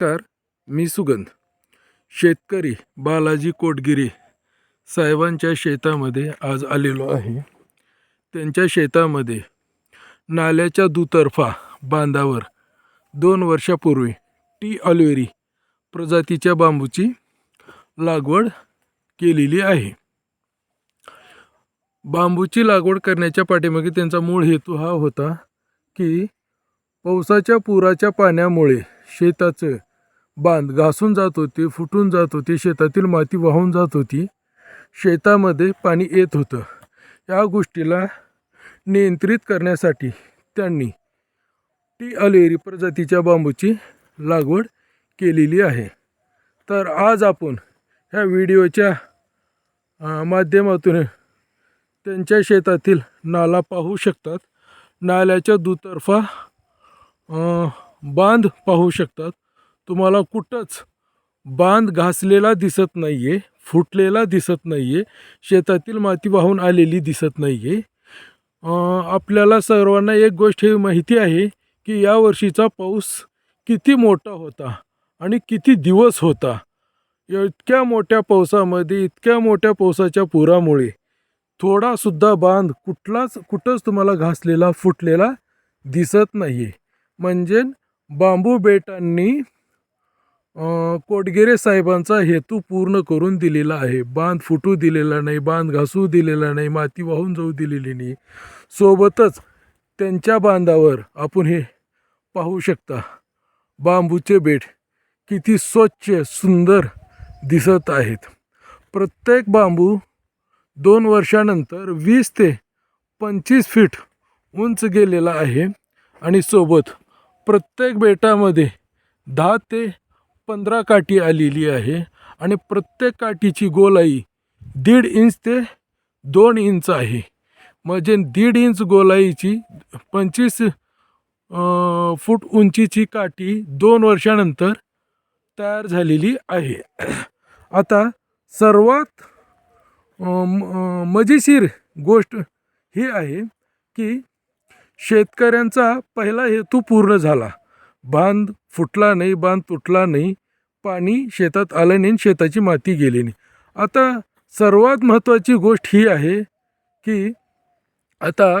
नमस्कार मी सुगंध. शेतकरी बालाजी कोटगिरे साहेबांच्या शेतामध्ये आज आलेलो आहे. त्यांच्या शेतामध्ये नाल्याच्या दुतर्फा बांधावर दोन वर्षापूर्वी टी ऑलिव्हरी प्रजातीच्या बांबूची लागवड केलेली आहे. बांबूची लागवड करण्याच्या पाठीमागे त्यांचा मूळ हेतू हा होता की पावसाच्या पुराच्या पाण्यामुळे शेताचं बांध घासून जात होते फुटून जात होते शेतातील माती वाहून जात होती. शेतामध्ये पाणी येत होतं. या गोष्टीला नियंत्रित करण्यासाठी त्यांनी टी अलेरी प्रजातीच्या बांबूची लागवड केलेली आहे. तर आज आपण ह्या व्हिडिओच्या माध्यमातून त्यांच्या शेतातील नाला पाहू शकतात. नाल्याच्या दुतर्फा बांध पाहू शकतात. तुम्हाला कुठंच बांध घासलेला दिसत नाही आहे फुटलेला दिसत नाही आहे शेतातील माती वाहून आलेली दिसत नाही आहे आपल्याला सर्वांना एक गोष्ट ही माहिती आहे की या वर्षीचा पाऊस किती मोठा होता आणि किती दिवस होता. इतक्या मोठ्या पावसामध्ये इतक्या मोठ्या पावसाच्या पुरामुळे थोडासुद्धा बांध कुठलाच कुठंच तुम्हाला घासलेला फुटलेला दिसत नाही आहे म्हणजे बांबू बेटांनी कोटगिरे साहेबांचा हेतू पूर्ण करून दिलेला आहे. बांध फुटू दिलेला नाही बांध घासू दिलेला नाही माती वाहून जाऊ दिलेली नाही. सोबतच त्यांच्या बांधावर आपण हे पाहू शकता. बांबूचे बेट किती स्वच्छ सुंदर दिसत आहेत. प्रत्येक बांबू दोन वर्षानंतर वीस ते पंचवीस फीट उंच गेलेला आहे. आणि सोबत प्रत्येक बेटामध्ये दहा ते पंधरा काठी आलेली आहे आणि प्रत्येक काठीची गोलाई दीड इंच ते दोन इंच आहे. म्हणजे दीड इंच गोलाईची पंचवीस फूट उंचीची काठी दोन वर्षानंतर तयार झालेली आहे. आता सर्वात म- मजेशीर गोष्ट ही आहे की शेतकऱ्यांचा पहिला हेतू पूर्ण झाला. बांध फुटला नाही बांध तुटला नाही. पाणी शेतात आलं नाही आणि शेताची माती गेली नाही. आता सर्वात महत्त्वाची गोष्ट ही आहे की आता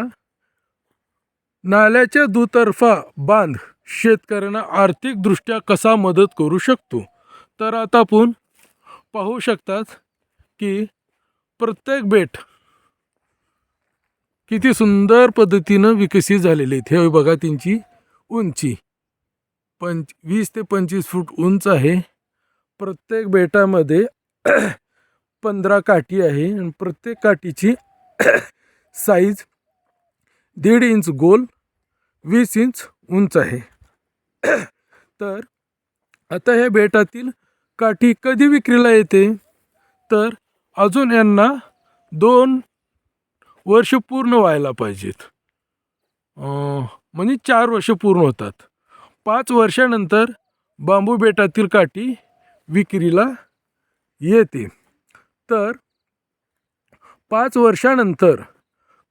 नाल्याच्या दुतर्फा बांध शेतकऱ्यांना आर्थिकदृष्ट्या कसा मदत करू शकतो? तर आता आपण पाहू शकतात की प्रत्येक बेट किती सुंदर पद्धतीनं विकसित झालेले आहेत. हे बघा त्यांची उंची. पंच वीस ते पंचवीस फूट उंच आहे. प्रत्येक बेटामध्ये पंधरा काठी आहे आणि प्रत्येक काठीची साईज दीड इंच गोल वीस इंच उंच आहे. तर आता ह्या बेटातील काठी कधी विक्रीला येते? तर अजून यांना दोन वर्ष पूर्ण व्हायला पाहिजेत. म्हणजे चार वर्ष पूर्ण होतात. पाच वर्षानंतर बांबू बेटातील काठी विक्रीला येते. तर पाच वर्षानंतर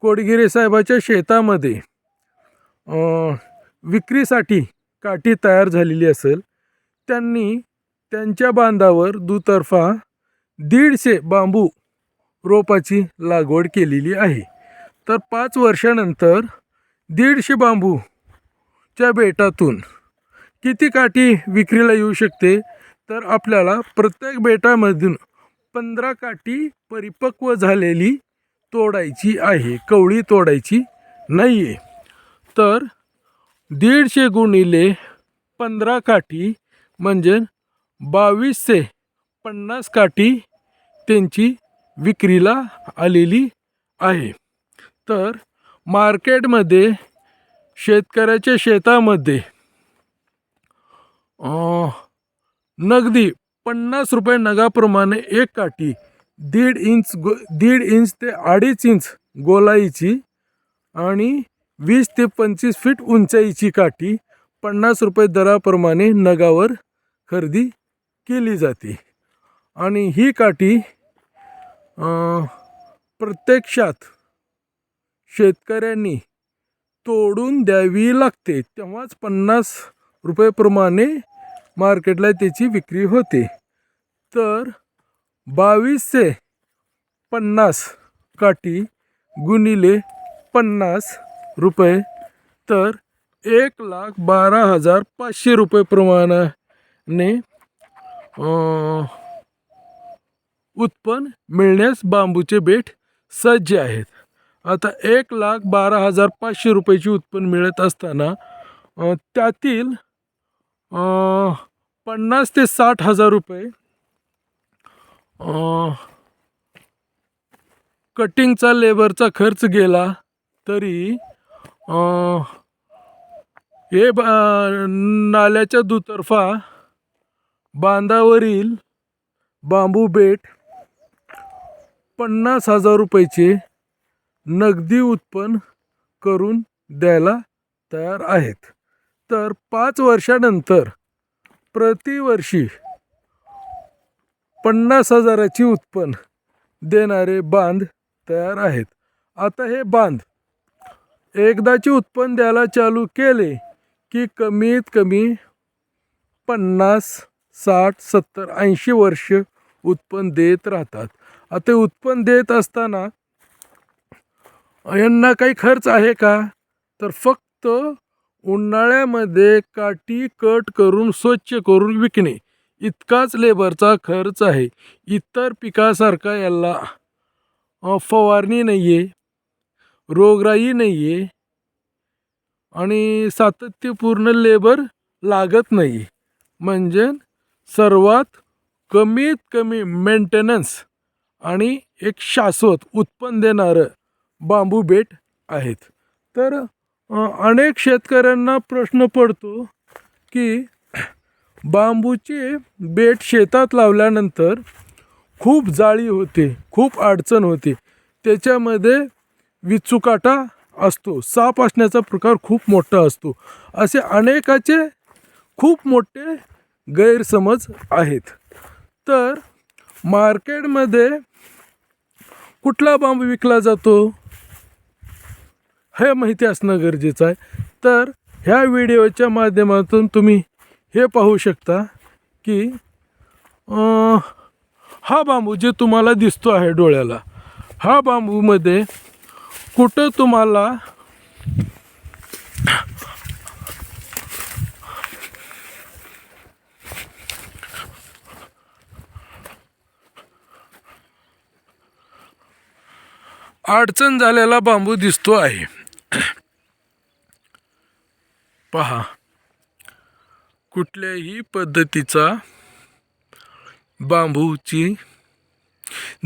कोडगिरे साहेबाच्या शेतामध्ये विक्रीसाठी काठी तयार झालेली असेल त्यांनी त्यांच्या बांधावर दुतर्फा दीडशे बांबू रोपाची लागवड केलेली आहे. तर पाच वर्षानंतर दीडशे बांबूच्या बेटातून किती काठी विक्रीला येऊ शकते? तर आपल्याला प्रत्येक बेटामधून पंधरा काठी परिपक्व झालेली तोडायची आहे. कवळी तोडायची नाही आहे तर दीडशे गुणिले पंधरा काठी म्हणजे बावीसशे पन्नास काठी त्यांची विक्रीला आलेली आहे. तर मार्केटमध्ये शेतकऱ्याच्या शेतामध्ये नगदी पन्नास रुपये नगाप्रमाणे एक काठी दीड इंच गो दीड इंच ते अडीच इंच गोलाईची आणि वीस ते पंचवीस फीट उंचाईची काठी पन्नास रुपये दराप्रमाणे नगावर खरेदी केली जाते. आणि ही काठी प्रत्यक्षात शेतकऱ्यांनी तोडून द्यावी लागते. तेव्हाच पन्नास रुपयेप्रमाणे मार्केटला त्याची विक्री होते. तर बावीसशे पन्नास काठी गुणिले पन्नास रुपये तर एक लाख बारा हजार पाचशे रुपये प्रमाणाने उत्पन्न मिळण्यास बांबूचे बेट सज्ज आहेत. आता एक लाख बारा हजार पाचशे रुपयाची उत्पन्न मिळत असताना त्यातील पन्नास ते साठ हजार रुपये. कटिंगचा लेबरचा खर्च गेला तरी हे बा नाल्याच्या दुतर्फा बांधावरील बांबू बेट पन्नास हजार रुपयाचे नगदी उत्पन्न करून द्यायला तयार आहेत. तर पाच वर्षानंतर प्रतिवर्षी पन्नास हजाराची उत्पन्न देणारे बांध तयार आहेत. आता हे बांध एकदाचे उत्पन्न द्यायला चालू केले की कमीत कमी पन्नास साठ सत्तर ऐंशी वर्ष उत्पन्न देत राहतात. आता उत्पन्न देत असताना यांना काही खर्च आहे का? तर फक्त उन्हाळ्यामध्ये काठी कट करून स्वच्छ करून विकणे. इतकाच लेबरचा खर्च आहे. इतर पिकासारखा याला फवारणी नाही आहे रोगराई नाही आहे आणि सातत्यपूर्ण लेबर लागत नाही. म्हणजे सर्वात कमीत कमी मेंटेनन्स आणि एक शाश्वत उत्पन्न देणारं बांबू बेट आहेत. तर अनेक शेतकऱ्यांना प्रश्न पडतो की बांबूचे बेट शेतात लावल्यानंतर खूप जाळी होते खूप अडचण होते. त्याच्यामध्ये विचुकाटा असतो साप असण्याचा प्रकार खूप मोठा असतो. असे अनेकाचे खूप मोठे गैरसमज आहेत. तर मार्केटमध्ये कुठला बांबू विकला जातो? हे माहिती असणं गरजेचं आहे. तर ह्या व्हिडिओच्या माध्यमातून तुम्ही हे पाहू शकता की हा बांबू जे तुम्हाला दिसतो आहे डोळ्याला हा बांबूमध्ये कुठं तुम्हाला अडचण झालेला बांबू दिसतो आहे. पहा. कुठल्याही पद्धतीचा बांबूची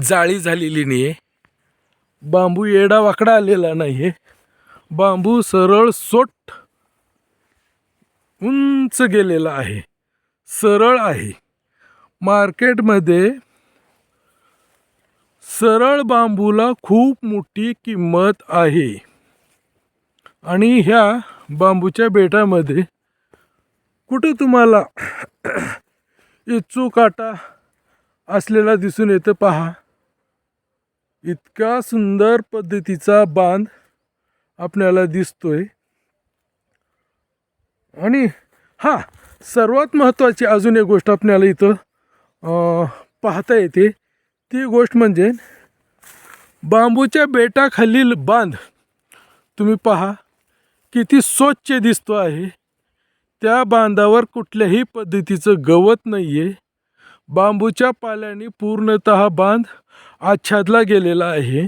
जाळी झालेली नाही आहे बांबू येडा वाकडा आलेला नाही आहे बांबू सरळ सोट उंच गेलेला आहे. सरळ आहे. मार्केटमध्ये सरळ बांबूला खूप मोठी किंमत आहे. आणि ह्या बांबूच्या बेटामध्ये. कुठं तुम्हाला इच्छू काटा असलेला दिसून येतं पहा. इतका सुंदर पद्धतीचा बांध आपल्याला दिसतोय. आणि हां सर्वात महत्त्वाची अजून एक गोष्ट आपल्याला इथं पाहता येते. ती गोष्ट म्हणजे बांबूच्या बेटाखालील बांध. तुम्ही पहा. किती स्वच्छ दिसतो आहे. त्या बांधावर कुठल्याही पद्धतीचं गवत नाही आहे बांबूच्या पाल्याने पूर्णत बांध आच्छादला गेलेला आहे.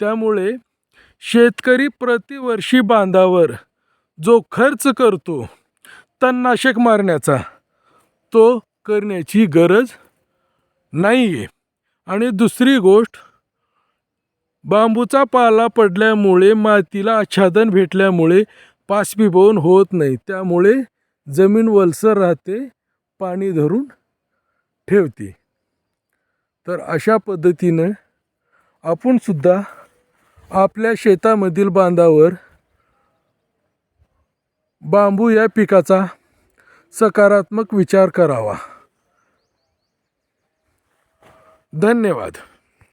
त्यामुळे शेतकरी प्रतिवर्षी बांधावर जो खर्च करतो तणनाशक मारण्याचा तो करण्याची गरज नाही आहे आणि दुसरी गोष्ट बांबूचा पाला पडल्यामुळे मातीला आच्छादन भेटल्यामुळे बाष्पीभवन होत नाही. त्यामुळे जमीन वलसर राहते पाणी धरून ठेवते. तर अशा पद्धतीनं आपणसुद्धा आपल्या शेतामधील बांधावर बांबू या पिकाचा सकारात्मक विचार करावा. धन्यवाद.